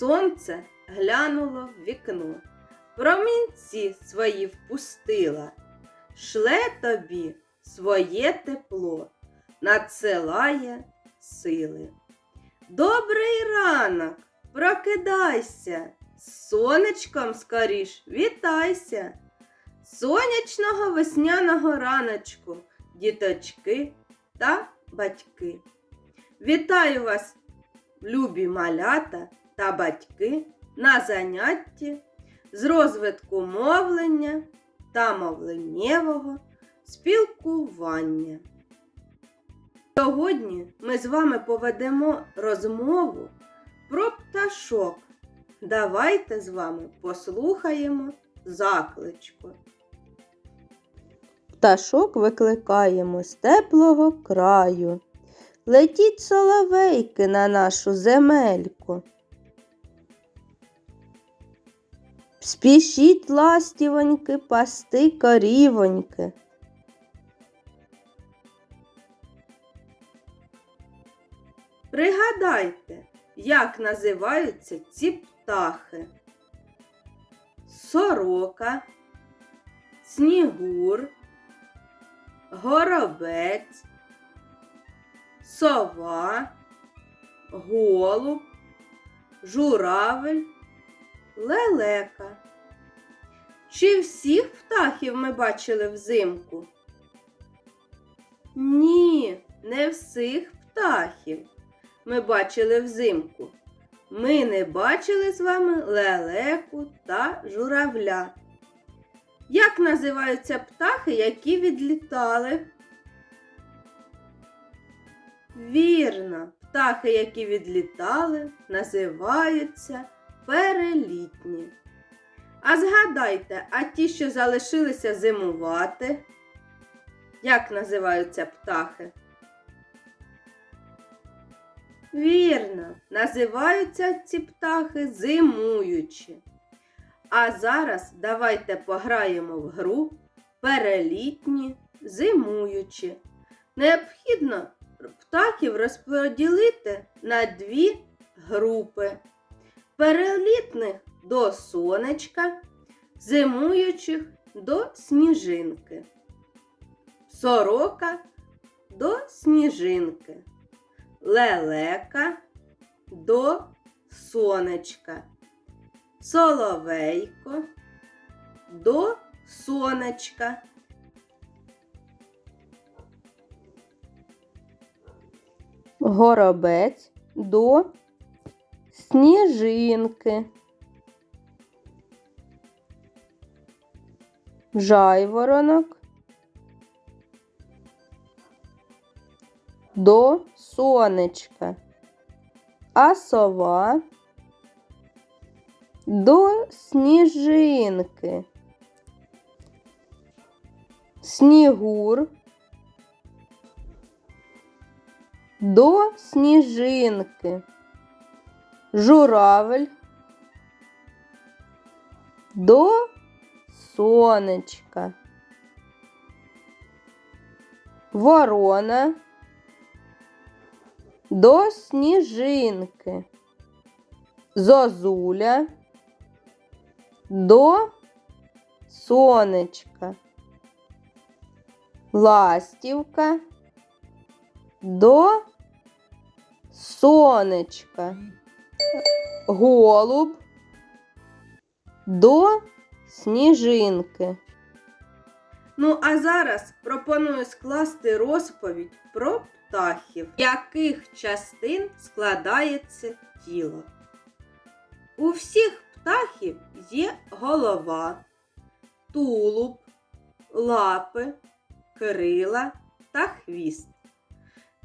Сонце глянуло в вікно, промінці свої впустила, шле тобі своє тепло, надсилає сили. Добрий ранок, прокидайся, сонечком скоріш вітайся. Сонячного весняного раночку, діточки та батьки. Вітаю вас, любі малята та батьки, на занятті з розвитку мовлення та мовленнєвого спілкування. Сьогодні ми з вами поведемо розмову про пташок. Давайте з вами послухаємо закличку. Пташок викликаємо з теплого краю. Летіть соловейки на нашу земельку. Спішіть ластівоньки пасти корівоньки. Пригадайте, як називаються ці птахи. Сорока, снігур, горобець, сова, голуб, журавель, лелека. Чи всіх птахів ми бачили взимку? Ні, не всіх птахів ми бачили взимку. Ми не бачили з вами лелеку та журавля. Як називаються птахи, які відлітали? Вірно, птахи, які відлітали, називаються перелітні. А згадайте, а ті, що залишилися зимувати, як називаються птахи? Вірно, називаються ці птахи зимуючі. А зараз давайте пограємо в гру перелітні зимуючі. Необхідно птахів розподілити на дві групи. Перелітних до сонечка, зимуючих до сніжинки. Сорока до сніжинки лелека до сонечка, соловейко до сонечка. Горобець до сніжинки. Жайворонок. До сонечка, а сова. До сніжинки, снігур. До сніжинки, журавель до сонечка, ворона до сніжинки, зозуля до сонечка, ластівка до сонечка, голуб до сніжинки. Ну, а зараз пропоную скласти розповідь про птахів, яких частин складається тіло. У всіх птахів є голова, тулуб, лапи, крила та хвіст.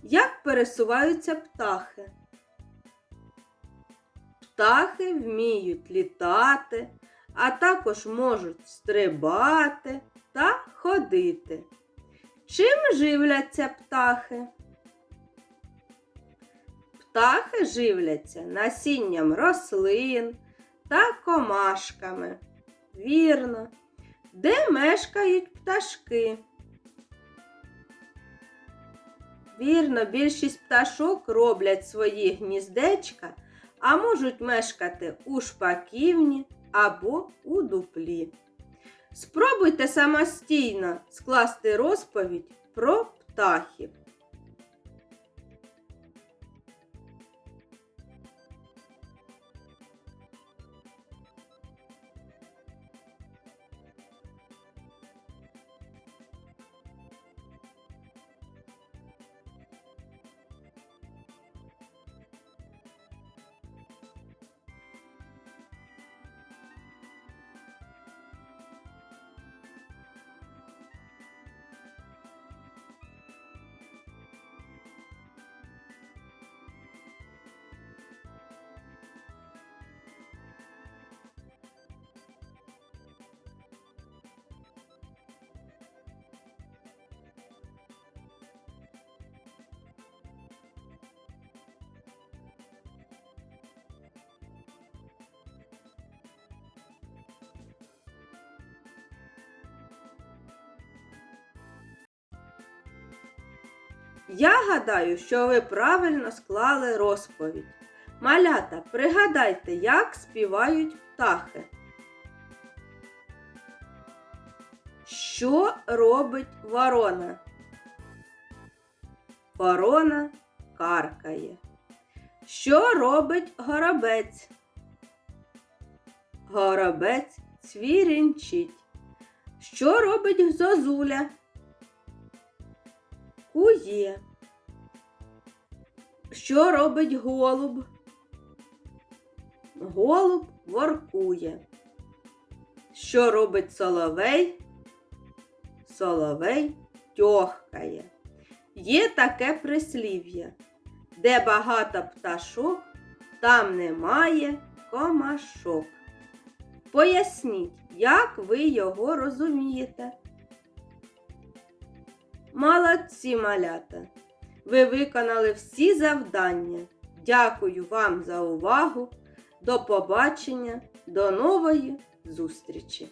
Як пересуваються птахи? Птахи вміють літати, а також можуть стрибати та ходити. Чим живляться птахи? Птахи живляться насінням рослин та комашками. Вірно. Де мешкають пташки? Вірно, більшість пташок роблять свої гніздечка а можуть мешкати у шпаківні або у дуплі. Спробуйте самостійно скласти розповідь про птахів. Я гадаю, що ви правильно склали розповідь. Малята, пригадайте, як співають птахи. Що робить ворона? Ворона каркає. Що робить горобець? Горобець цвірінчить. Що робить зозуля? Кує. Що робить голуб? Голуб воркує. Що робить соловей? Соловей тьохкає. Є таке прислів'я. Де багато пташок, там немає комашок. Поясніть, як ви його розумієте. Молодці малята! Ви виконали всі завдання. Дякую вам за увагу. До побачення, до нової зустрічі!